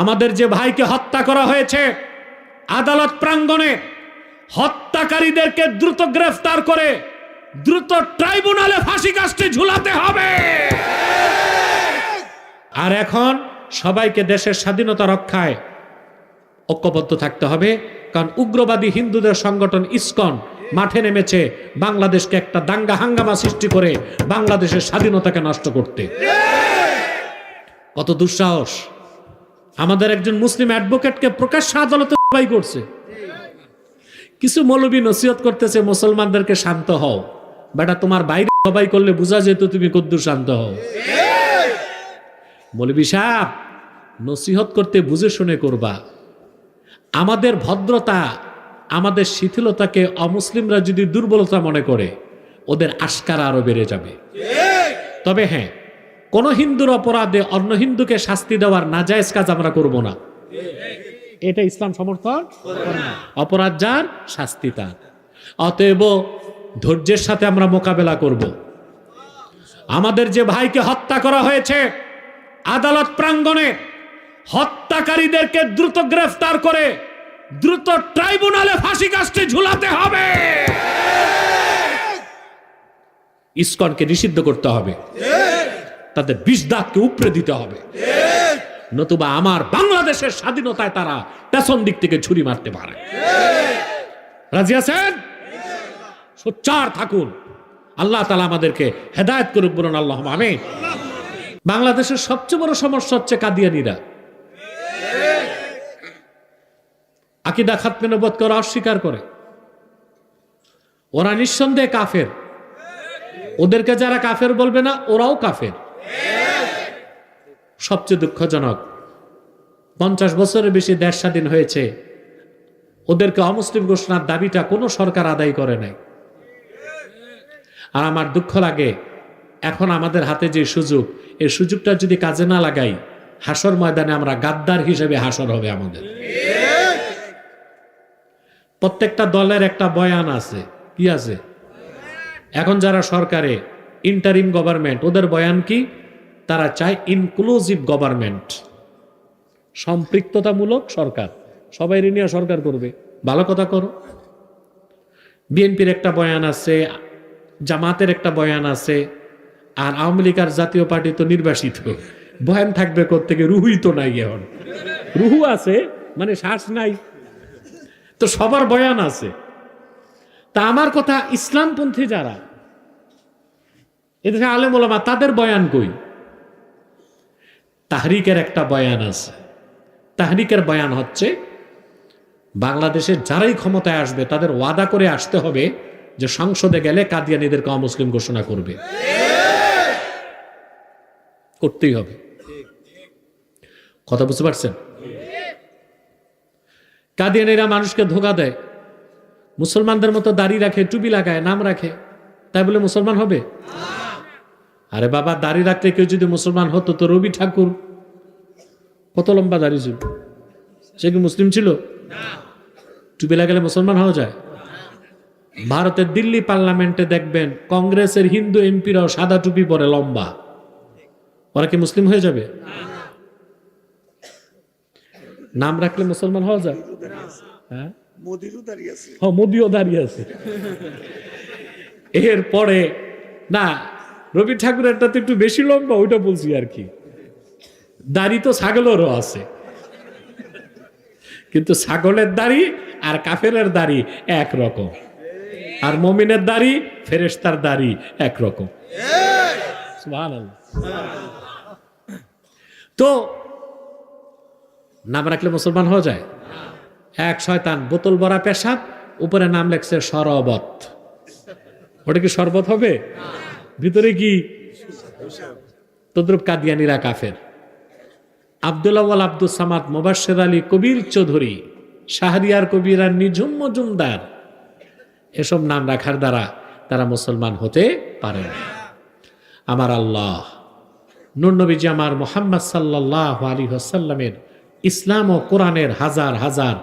আমাদের যে ভাইকে হত্যা করা হয়েছে, আদালত প্রাঙ্গণে হত্যাকারীদেরকে দ্রুত গ্রেফতার করে দ্রুত ট্রাইব্যুনালে ফাঁসি কাস্টে ঝুলাতে হবে। আর এখন সবাইকে দেশের স্বাধীনতা রক্ষায় ঐক্যবদ্ধ থাকতে হবে, কারণ উগ্রবাদী হিন্দুদের সংগঠন ইসকন মাঠে নেমেছে বাংলাদেশকে একটা দাঙ্গা হাঙ্গামা সৃষ্টি করে বাংলাদেশের স্বাধীনতাকে নষ্ট করতে। কত দুঃসাহস। আমাদের একজন মুসলিম অ্যাডভোকেটকে প্রকাশ্য আদালতে সবাই করছে। কিছু মৌলবী নসিহত করতেছে মুসলমানদেরকে শান্ত হও। বেটা তোমার বাইরে সবাই করলে বোঝা যেত তুমি কদ্দুর শান্ত হও। মৌলবী সাহেব নসিহত করতে বুঝে শুনে করবা। আমাদের ভদ্রতা আমাদের শিথিলতাকে অমুসলিমরা যদি দুর্বলতা মনে করে ওদের আস্কার আরও বেড়ে যাবে। তবে হ্যাঁ কোন হিন্দুর অপরাধে অন্য হিন্দুকে শাস্তি দেওয়ার নাজায়েজ কাজ আমরা করব না। এটা ইসলাম সমর্থন অপরাধ যার, শাস্তি তার। অতএব ধৈর্যের সাথে আমরা মোকাবেলা করব। আমাদের যে ভাইকে হত্যা করা হয়েছে, আদালত প্রাঙ্গণে হত্যাকারীদেরকে দ্রুত গ্রেফতার করে দ্রুত ট্রাইব্যুনালে ফাঁসি কাস্টে ঝুলাতে হবে। ইসকনকে নিষিদ্ধ করতে হবে। তাদের বিষ দাগকে উপড়ে দিতে হবে। নতুবা আমার বাংলাদেশের স্বাধীনতায় তারা পেছন দিক থেকে ছুরি মারতে পারে। রাজি আছেন? সোচ্চার থাকুন। আল্লাহ তালা আমাদেরকে হেদায়ত করুক বলুন আল্লাহ আমি বাংলাদেশের সবচেয়ে বড় সমস্যা হচ্ছে কাদিয়ানিরা। আকিদা খাতমে নবত করা, অস্বীকার করে। ওরা নিঃসন্দেহে কাফের। ওদেরকে যারা কাফের বলবে না, ওরাও কাফের। সবচেয়ে দুঃখজনক, পঞ্চাশ বছরের বেশি দেশ স্বাধীন হয়েছে। ওদেরকে অমুসলিম ঘোষণার দাবিটা কোনো সরকার আদায় করে নাই। আর আমার দুঃখ লাগে, এখন আমাদের হাতে যে সুযোগ, এই সুযোগটা যদি কাজে না লাগাই, হাসর ময়দানে আমরা গাদ্দার হিসেবে হাসর হবে আমাদের। প্রত্যেকটা দলের একটা বয়ান আছে, কি আছে? এখন যারা সরকারে ইন্টারিম গভর্নমেন্ট ওদের বয়ান কি? তারা চায় ইনক্লুসিভ গভর্নমেন্ট সম্পৃক্ততামূলক সরকার। সবাই নিয়ে সরকার করবে। ভালো কথা করো। বিএনপির একটা বয়ান আছে, জামাতের একটা বয়ান আছে, আর আওয়ামী লীগ আর জাতীয় পার্টি তো নির্বাসিত। বয়ান থাকবে থেকে রুহুই তো নাই এখন। রুহু আছে মানে শ্বাস নাই। তো সবার বয়ান আছে। তা আমার কথা ইসলামপন্থী যারা এদেশে আলেম ওলামা তাদের বয়ান কই? তাহরিকের একটা বয়ান আছে। তাহরিকের বয়ান হচ্ছে বাংলাদেশের যারাই ক্ষমতায় আসবে, তাদের ওয়াদা করে আসতে হবে যে সংসদে গেলে কাদিয়ানিদেরকে অমুসলিম ঘোষণা করবে। করতেই হবে। কথা বুঝতে পারছেন? কাদিয়ানিরা মানুষকে ধোকা দেয়। মুসলমানদের মতো দাড়ি রাখে টুপি লাগায়, নাম রাখে। তাই বলে মুসলমান হবে? আরে বাবা দাড়ি রাখলে কেউ যদি মুসলমান হতো তো রবি ঠাকুর। কত লম্বা দাড়ি ছিল? সে কি মুসলিম ছিল? টুপি লাগালে মুসলমান হওয়া যায়? ভারতের দিল্লি পার্লামেন্টে দেখবেন কংগ্রেসের হিন্দু এমপিরাও সাদা টুপি পরে লম্বা। ওরা কি মুসলিম হয়ে যাবে? নাম রাখলে মুসলমান হওয়া যায়? হ্যাঁ? আছে। হ্যাঁ মোদিও দাঁড়িয়ে আছে। এরপরে না রবি ঠাকুরেরটা তো একটু বেশি লম্বা, ওইটা বলছি আর কি। দাড়ি তো ছাগলেরও আছে। কিন্তু ছাগলের দাড়ি আর কাফেরের দাড়ি এক রকম আর মমিনের দাড়ি ফেরেস্তার দাড়ি এক রকম তো, নাম রাখলে মুসলমান হওয়া যায়? এক শয়তান, বোতল ভরা পেশাব, উপরে নাম লেখছে শরবত। ওটা কি শরবত হবে? ভিতরে কি? তদ্রুপ কাদিয়ানিরা কাফের। আবদুল্লাহ আব্দুল সামাদ মোবাশের আলী কবির চৌধুরী, শাহরিয়ার কবির আর নিঝুম মজুমদার, এসব নাম রাখার দ্বারা তারা মুসলমান হতে পারে না। আমার আল্লাহ নুরনবীজি আমার মোহাম্মদ সাল্লাহ আলী হাসাল্লামের ইসলাম ও কোরআনের হাজার হাজার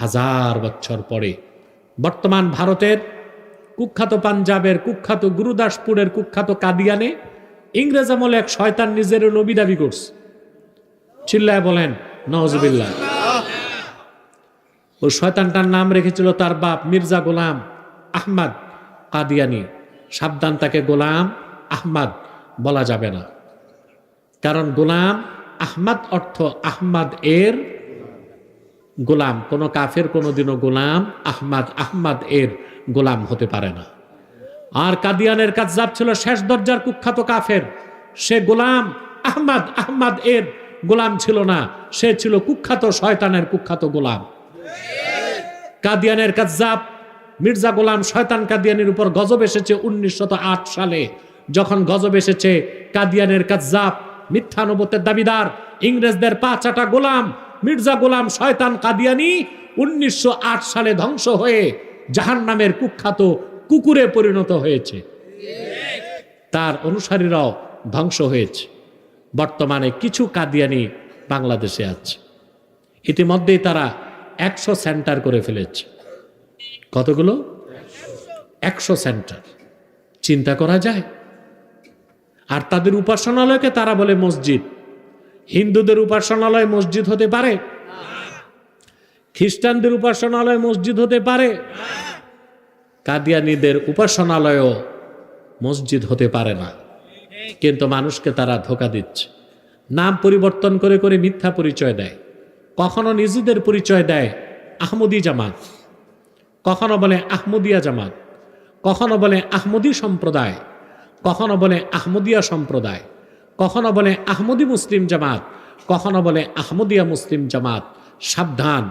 হাজার বছর পরে বর্তমান ভারতের কুখ্যাত পাঞ্জাবের, কুখ্যাত গুরুদাসপুরের, কুখ্যাত কাদিয়ানে ইংরেজ আমলে এক শয়তান নিজের নবী দাবি করছে। চিল্লায় বলেন, নওয়াজবিল্লাহ। ও শয়তানটার নাম রেখেছিল তার বাপ মির্জা গোলাম আহমদ কাদিয়ানি। সাবধান তাকে গোলাম আহমদ বলা যাবে না। কারণ গোলাম আহমদ অর্থ আহমদ এর গোলাম। কোনো কাফের কোনোদিনও গোলাম আহমদ আহমদ এর গোলাম হতে পারে না। আর কাদিয়ানের কাজাব ছিল শেষ দরজার কুখ্যাত কাফের। সে গোলাম, আহমদ আহমদ এর গোলাম ছিল না। সে ছিল কুখ্যাত শয়তানের কুখ্যাত গোলাম। কাদিয়ানের কাজাব মির্জা গোলাম শয়তান কাদিয়ানের উপর গজব এসেছে উনিশশত সালে। যখন গজব এসেছে, কাদিয়ানের কাজাব মিথ্যানুবতের দাবিদার, ইংরেজদের পাঁচাটা গোলাম, মির্জা গোলাম শয়তান কাদিয়ানি উনিশশো আট সালে ধ্বংস হয়ে জাহান নামের কুখ্যাত কুকুরে পরিণত হয়েছে। তার অনুসারীরাও ধ্বংস হয়েছে। বর্তমানে কিছু কাদিয়ানি বাংলাদেশে আছে। ইতিমধ্যেই তারা একশো সেন্টার করে ফেলেছে। কতগুলো? একশো সেন্টার। চিন্তা করা যায়। আর তাদের উপাসনালয়কে তারা বলে মসজিদ। হিন্দুদের উপাসনালয় মসজিদ হতে পারে খ্রিস্টানদের উপাসনালয় মসজিদ হতে পারে। কাদিয়ানিদের উপাসনালয়ও মসজিদ হতে পারে না। কিন্তু মানুষকে তারা ধোকা দিচ্ছে। নাম পরিবর্তন করে করে মিথ্যা পরিচয় দেয়। কখনো নিজেদের পরিচয় দেয় আহমদি জামাত। কখনো বলে আহমদিয়া জামাত। কখনো বলে আহমদি সম্প্রদায়। কখনো বলে আহমদিয়া সম্প্রদায়। কখনো বলে আহমদি মুসলিম জামাত। কখনো বলে আহমদিয়া মুসলিম জামাত। সাবধান।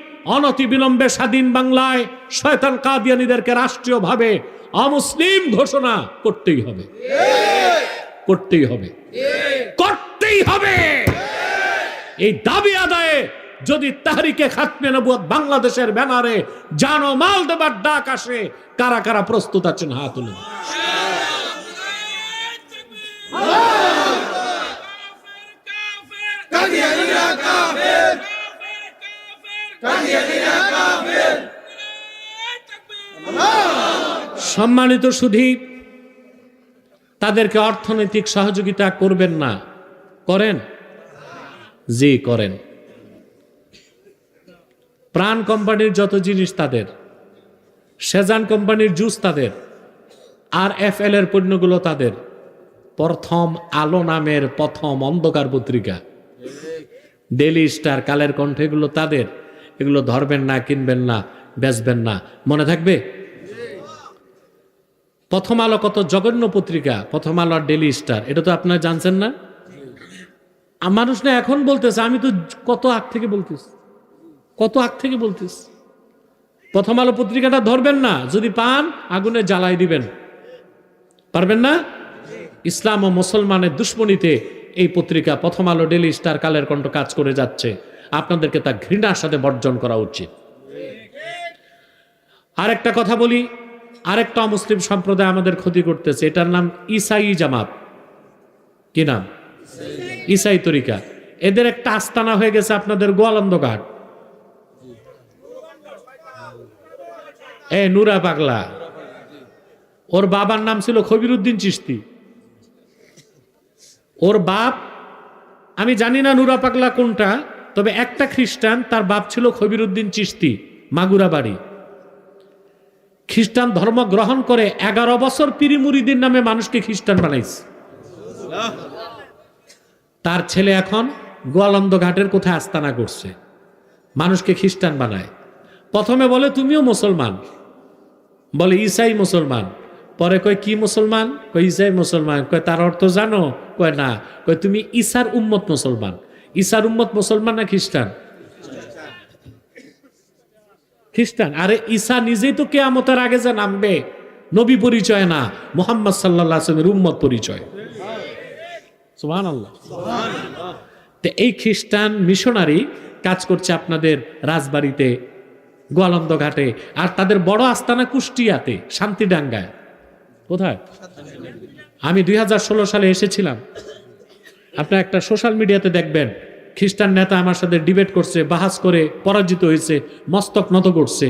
অনতি বিলম্বে স্বাধীন বাংলায় শয়তান কাদিয়ানিদেরকে রাষ্ট্রীয়ভাবে অমুসলিম ঘোষণা করতেই হবে। করতেই হবে। করতেই হবে। এই দাবি আদায়ে যদি তাহারিকে খাতমে নবুয়ত বাংলাদেশের ব্যানারে জানো মাল দেবার ডাক আসে, কারা কারা প্রস্তুত আছেন হাত তুলুন কাদিয়ানিরা কাফের কাদিয়ানিরা কাফের সম্মানিত সুধী, তাদেরকে অর্থনৈতিক সহযোগিতা করবেন না। করেন? জি, করেন। প্রাণ কোম্পানির যত জিনিস তাদের, সেজান কোম্পানির জুস তাদের, আর এফ এল এর পণ্যগুলো তাদের, প্রথম আলো নামের প্রথম অন্ধকার পত্রিকা। ডেলি স্টার কালের কণ্ঠ এগুলো তাদের, এগুলো ধরবেন না, কিনবেন না, বেচবেন না। মনে থাকবে? প্রথম আলো কত জঘন্য পত্রিকা, প্রথম আলো আর ডেলি স্টার এটা তো আপনারা জানছেন না? মানুষ না এখন বলতেছে, আমি তো কত আগ থেকে বলতেছি, কত আগ থেকে বলতেছি। প্রথম আলো পত্রিকাটা ধরবেন না, যদি পান, আগুনে জ্বালাই দিবেন। পারবেন না? ইসলাম ও মুসলমানের দুশ্মনীতে এই পত্রিকা, প্রথম আলো ডেলি স্টার কালের কণ্ঠ কাজ করে যাচ্ছে। আপনাদেরকে তা ঘৃণার সাথে বর্জন করা উচিত। আর একটা কথা বলি আরেকটা মুসলিম সম্প্রদায় আমাদের ক্ষতি করতেছে, এটার নাম ইসাই জামাত। কি নাম? ইসাই তরিকা। এদের একটা আস্তানা হয়ে গেছে আপনাদের গোয়ালন্দ ঘাট এ, নুরা পাগলা। ওর বাবার নাম ছিল খবিরুদ্দিন চিস্তি ওর বাপ, আমি জানি না নুরা পাগলা কোনটা, তবে একটা খ্রিস্টান, তার বাপ ছিল খবিরুদ্দিন চিস্তি মাগুরা বাড়ি খ্রিস্টান ধর্ম গ্রহণ করে এগারো বছর পিরিমুরিদিন নামে মানুষকে খ্রিস্টান বানাইছে। তার ছেলে এখন গোয়ালন্দ ঘাটের কোথায় আস্তানা করছে। মানুষকে খ্রিস্টান বানায়। প্রথমে বলে, তুমিও মুসলমান? বলে ইসাই মুসলমান। পরে কয়, কি মুসলমান? কয় ইসাই মুসলমান। কয়, তার অর্থ জানো? কয়, না। কয়, তুমি ইসার উম্মত মুসলমান। ইসার উম্মত মুসলমান না খ্রিস্টান? খ্রিস্টান। আরে ঈসা নিজেই তো কেয়ামতের আগে যে নামবে, নবী পরিচয় না, মোহাম্মদ সাল্লাহ আসলামের উম্মত পরিচয়। সুবহান আল্লাহ তো এই খ্রিস্টান মিশনারি কাজ করছে আপনাদের রাজবাড়িতে গোয়ালন্দ ঘাটে আর তাদের বড় আস্তানা কুষ্টিয়াতে, শান্তিডাঙ্গায়। কোথায়? আমি দুই হাজার ষোলো সালে এসেছিলাম। আপনি একটা সোশ্যাল মিডিয়াতে দেখবেন। খ্রিস্টান নেতা আমার সাথে ডিবেট করছে, বাহাস করে পরাজিত হয়েছে, মস্তক নত করছে।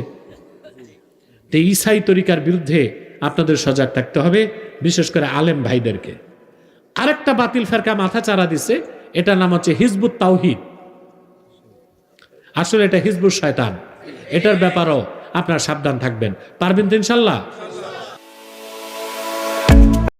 তো ইসাই তরিকার বিরুদ্ধে আপনাদের সজাগ থাকতে হবে, বিশেষ করে আলেম ভাইদেরকে। আরেকটা বাতিল ফেরকা মাথা চারা দিছে, এটার নাম হচ্ছে হিজবুত তাওহিদ। আসলে এটা হিজবুত শয়তান। এটার ব্যাপারও আপনার সাবধান থাকবেন। পারবেন তো ইনশাল্লাহ?